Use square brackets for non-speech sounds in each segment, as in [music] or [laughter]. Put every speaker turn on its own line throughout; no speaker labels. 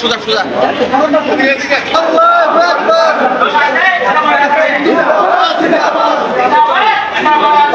সোজা সোজা আল্লাহু আকবার [laughs] ইসলামের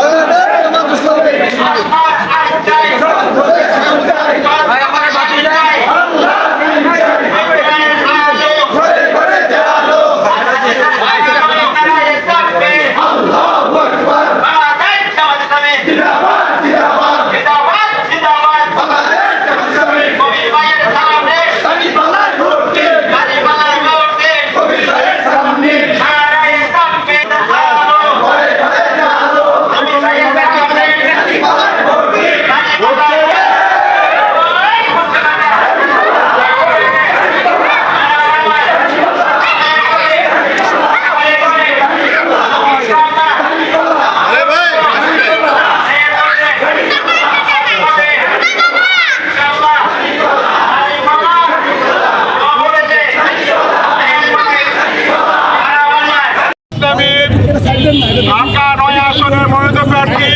প্রার্থী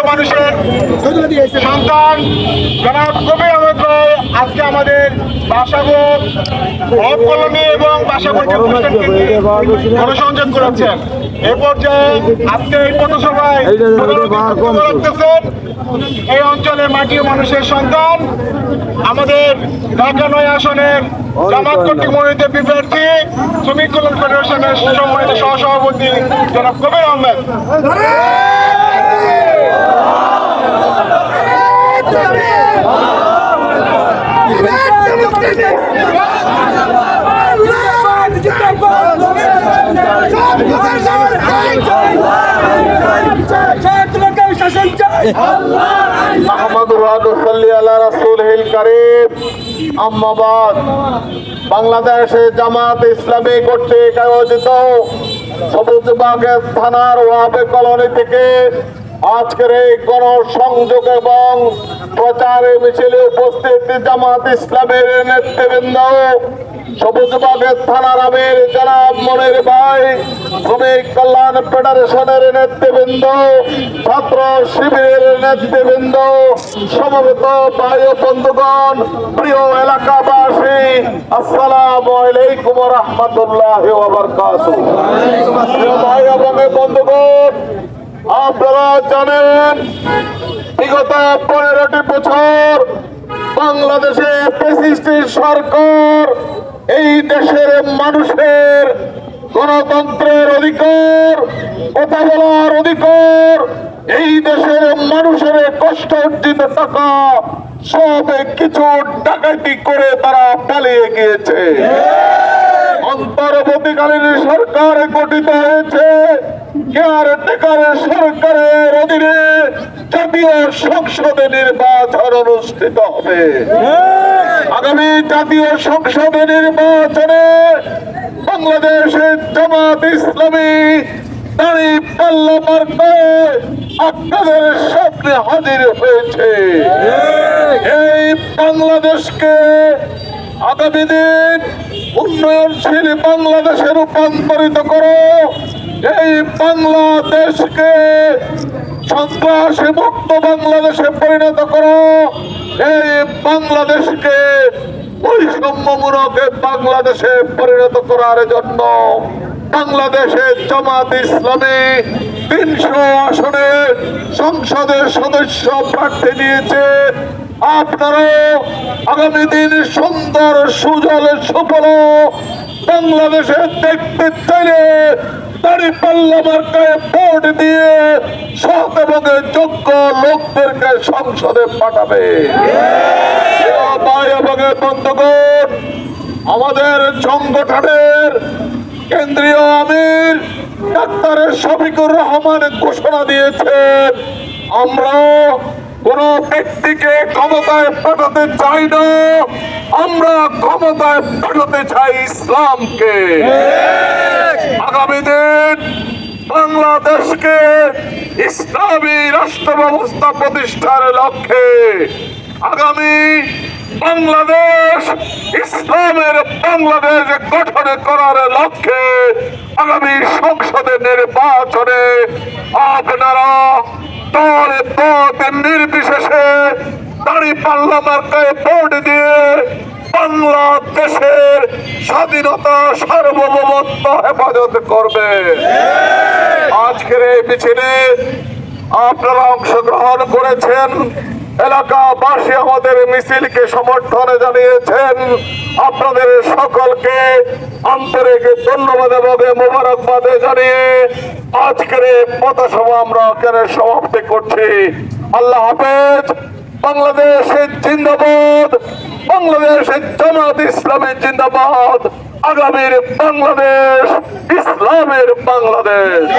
ও মানুষের সন্তান, জনাব কবির আহমেদ আজকে আমাদের বাসাগো হক কলোনি এবং গণসংযোগ করেছেন। এ পর্যায়ে আজকে এই পথসভায় এই অঞ্চলের মাটি মানুষের সন্তান, আমাদের ঢাকা নয় আসনের জামাত কর্তৃক মনোনীত প্রার্থী শ্রমিক কল্যাণ ফেডারেশনের সম্মানিত সহসভাপতি জনাব কবির আহমেদ। বাংলাদেশে জামাত ইসলামী কর্তৃক আয়োজিত সবুজ বাগের থানার ওয়াবে কলোনি থেকে আজকের এই গণসংযোগ এবং প্রচারে মিছিলে উপস্থিত জামাত ইসলামের নেতৃবৃন্দ, সবুজ বাগের থানার আমির জনাব মনির ভাই, শ্রমিক কল্যাণ ফেডারেশনের নেতৃবৃন্দ, ছাত্র শিবিরের নেতৃবৃন্দ, সমবেত ভাই বন্ধুগণ, প্রিয় এলাকাবাসী, আসসালাম আলাইকুম রহমতুল্লাহ ভাই এবং বন্ধুগণ, আপনারা জানেন, বিগত পনেরোটি বছর বাংলাদেশে ফেসিস্টের সরকার, এই দেশের মানুষের গণতন্ত্রের অধিকার, কথা বলার অধিকার, এই দেশের মানুষের কষ্ট অর্জিত টাকা সব কিছু ডাকাতি করে তারা পালিয়ে গিয়েছে। অন্তর্বর্তীকালীন সরকার গঠিত হয়েছে। কেয়ারটেকার সরকারের অধীনে জাতীয় সংসদে নির্বাচন অনুষ্ঠিত হবে। আগামী জাতীয় সংসদে নির্বাচনে বাংলাদেশের জামাত ইসলামী দাঁড়ি পাল্লা আপনাদের সামনে হাজির হয়েছে। এই বাংলাদেশকে আগামী দিন উন্নয়নশীল বাংলাদেশে রূপান্তরিত করো। এই বাংলাদেশকে সন্ত্রাসী মুক্ত বাংলাদেশে পরিণত করো। এই বাংলাদেশকে বৈষম্যমূলক বাংলাদেশে পরিণত করার জন্য বাংলাদেশের জামাত ইসলামী তিনশো আসনে সংসদের সদস্য প্রার্থী দিয়েছে আপনারাও আগামী দিন সুন্দর, সুজল, সুফল বাংলাদেশে দেখতে চাইলে দাড়ি পাল্লা মার্কায় ভোট দিয়ে সৎ এবং যোগ্য লোকদেরকে সংসদে পাঠাবে। বন্ধুগণ, আমাদের সংগঠনের কেন্দ্রীয় আমির ডাক্তার শফিকুর রহমান ঘোষণা দিয়েছেন আমরা কোন ব্যক্তিকে ক্ষমতায় পাঠাতে চাই না। আমরা ক্ষমতায় পাঠাতে চাই ইসলামকে। আগামী দিন বাংলাদেশকে ইসলামী রাষ্ট্র ব্যবস্থা প্রতিষ্ঠার লক্ষ্যে আগামী বাংলাদেশ ইসলামের বাংলাদেশ গঠন করার লক্ষ্যে আগামী সংসদের নির্বাচনে আপনারা দল পথ নির্বিশেষে দাড়ি পাল্লা মার্কায় ভোট দিয়ে বাংলাদেশের স্বাধীনতা সার্বভৌমত্ব হেফাজত করবে। আজকের এই মিছিলে আপনারা অংশগ্রহণ করেছেন। এলাকাবাসী আমাদের মিছিলকে সমর্থন জানিয়েছেন। আপনাদের সকলকে আন্তরিক ধন্যবাদ এবং মোবারকবাদ জানিয়ে আজকের পথসভা আমরা এখানে সমাপ্তি করছি। আল্লাহ হাফেজ। বাংলাদেশের জিন্দাবাদ। বাংলাদেশের জামাত ইসলামের জিন্দাবাদ। আগামীর বাংলাদেশ, ইসলামের বাংলাদেশ।